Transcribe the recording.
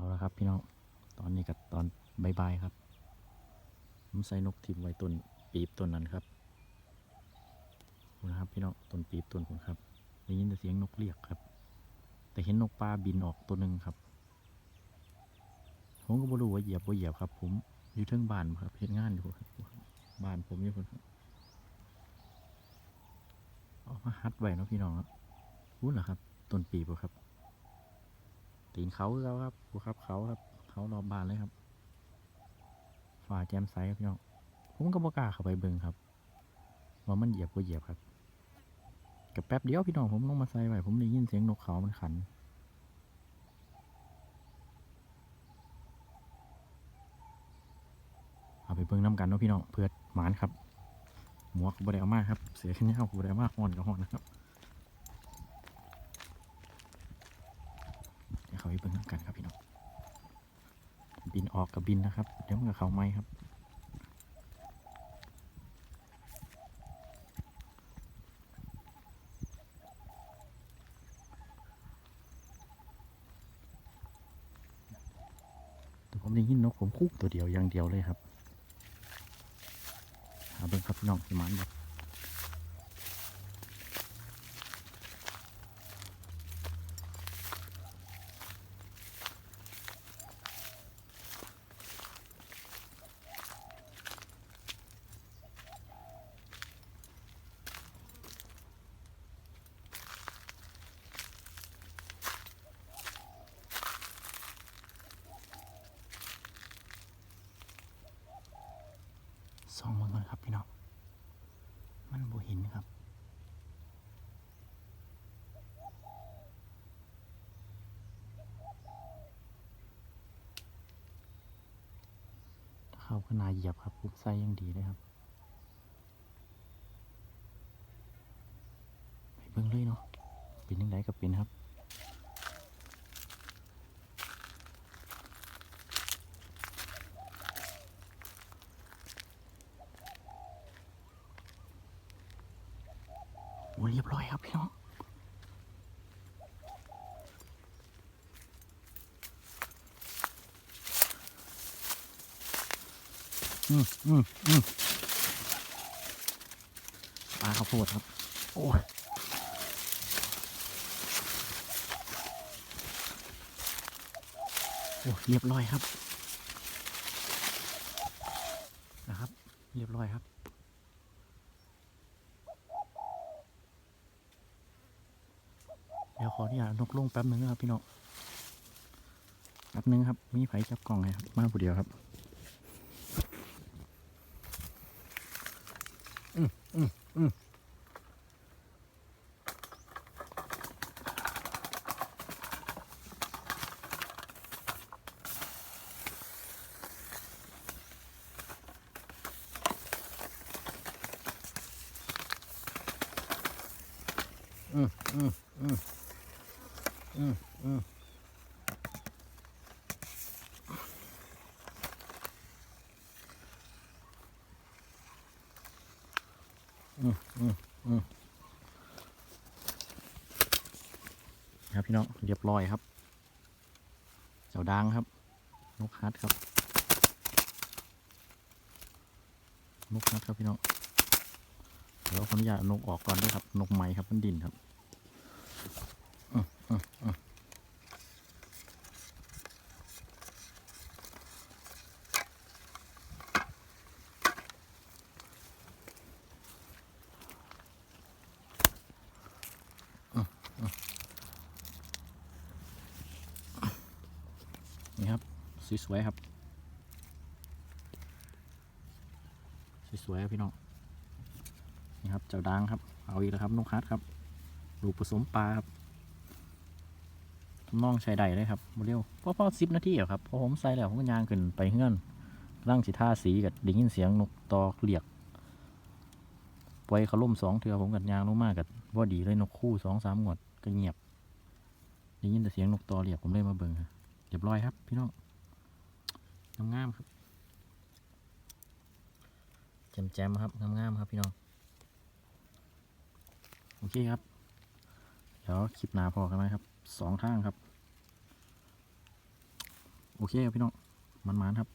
เอาละครับพี่น้อง ตอนนี้กับตอนบายๆครับ ผมใส่นกทิมไว้ต้นปีบต้นนั้นครับนะครับพี่น้องต้นปีบต้นผมครับได้ยินแต่เสียงนกเรียกครับ แต่เห็นนกปลาบินออกตัวหนึ่งครับ ผมก็บ่รู้ว่าเหยียบว่าเหยียบครับ ผมอยู่เทิงบ้านครับเฮ็ดงานอยู่ครับบ้านผมอยู่คนครับเอามาฮัดไว้เนาะพี่น้องครับพูดเหรอครับต้นปีบครับ ตีนเขาคือเขาครับภูครับเขาครับ เขารอบบานเลยครับฝ่าแจมไซครับพี่น้องผมก็บ่กล้าเข้าไปเบิ่งครับว่ามันเหยียบก็เหยียบครับกับแป๊บเดียวพี่น้องผมลงมาใส่ไว้ผมได้ยินเสียงนกเขามันขันเอาไปเบิ่งน้ำกันเนาะพี่น้องเพื่อหมานครับ หมวกก็บ่ได้เอามากครับ เสียขึ้นยาวก็บ่ได้เอามากฮ้อนก็ฮ้อนนะครับ เขาไปเบิ่งกันครับพี่น้องบินออกกับบินนะครับ เดี๋ยวมันก็เขาไม้ครับผมได้ยินนกผมคุกตัวเดียวอย่างเดียวเลยครับหาเบิ่งครับพี่น้องสิหมานบอกอน ครับพี่น้อง มันบ่เห็นครับ เข้าขนาเหยียบครับปุ๊บใส่ยังดีเลยครับ ไปเบิ่งเลยเนาะ เป็นยังไงกับเป็นครับ เรียบร้อยครับพี่น้องอืมอืมอืมปลาข้าวโพดครับ โอ้ยโอ้เรียบร้อยครับ นะครับ เรียบร้อยครับ ดี๋ยวขออนุญาตนกลงแป๊บนึงนะครับพี่น้องแป๊บนึงครับ มีไผจับกล่องให้ครับ มาผู้เดียวครับ อืมอืมอืมอืมอืมอืม อืมอืมครับพี่น้องเรียบร้อยครับ เจ้าดังครับ นกฮัดครับนกฮัดครับพี่น้องเดี๋ยวขออนุญาตนกออกก่อนด้วยครับ นกไม้ครับมันดินครับ นี่ครับ สวยๆครับ สวยๆพี่น้องนี่ครับ เจ้าดังครับ เอาอีกแล้วครับนกฮัดครับลูกผสมปลาครับ นองใช้ได้เลยครับโมเดลพอพอสิบนาทีอะครับพอผมใส่แล้วผมก็ยางขึ้นไปเฮือนร่างสีท่าสีกับได้งยินเสียงนกตอเรียกปล่อยเขาล่มสองเทือผมกับยางลงมากกับว่าดีเลยนกคู่สองสามงวดก็เงียบได้ยินแต่เสียงนกตอเรียกผมเลยมาเบิ่งครับเรียบร้อยครับ พี่น้องงามๆครับแจมๆครับงามๆครับพี่น้องโอเคครับ เดี๋ยวคลิปหน้าพอกันไหมครับ สองทางครับ โอเคครับพี่น้องมันมันครับ